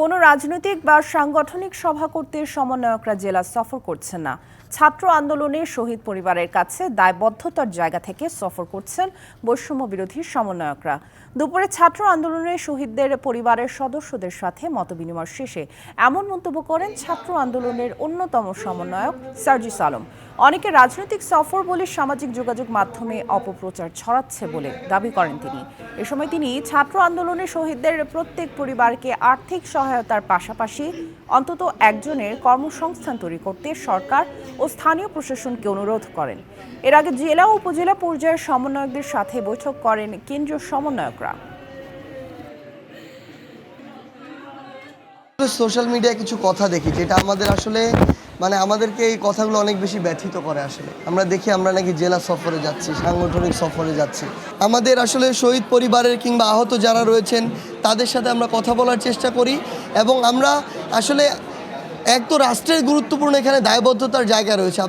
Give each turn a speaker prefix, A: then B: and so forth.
A: কোনো রাজনৈতিক বা সাংগঠনিক সভা করতে সমন্বয়করা জেলা সফর করছেন না। ছাত্র আন্দোলনে শহীদ পরিবারের কাছে দায়বদ্ধতার জায়গা থেকে সফর করছেন বৈষম্য বিরোধী সমন্বয়করা। দুপুরে ছাত্র আন্দোলনে শহীদদের পরিবারের সদস্যদের সাথে মতবিনিময় শেষে এমন মন্তব্য করেন ছাত্র আন্দোলনের অন্যতম সমন্বয়ক সার্জিস আলম। অনেকে রাজনৈতিক সফর বলে সামাজিক যোগাযোগ মাধ্যমে অপপ্রচার ছড়াচ্ছে বলে দাবি করেন তিনি। এ সময় তিনি ছাত্র আন্দোলনের শহীদদের প্রত্যেক পরিবারকে আর্থিক সহায়তার পাশাপাশি অন্তত একজনের কর্মসংস্থান তৈরি করতে সরকার ও স্থানীয় প্রশাসনকে অনুরোধ করেন। এর আগে জেলা ও উপজেলা পর্যায়ের সমন্বয়কদের সাথে বৈঠক করেন কেন্দ্রীয় সমন্বয়করা।
B: সোশ্যাল মিডিয়ায় কিছু কথা দেখি, যেটা আমাদের আসলে মানে আমাদেরকে এই কথাগুলো অনেক বেশি ব্যথিত করে আসলে। আমরা দেখি আমরা নাকি জেলা সফরে যাচ্ছি, সাংগঠনিক সফরে যাচ্ছি। আমাদের আসলে শহীদ পরিবারের কিংবা আহত যারা রয়েছেন, তাদের সাথে আমরা কথা বলার চেষ্টা করি এবং আমরা আসলে, এক তো রাষ্ট্রের গুরুত্বপূর্ণ এখানে দায়বদ্ধতার জায়গা রয়েছে।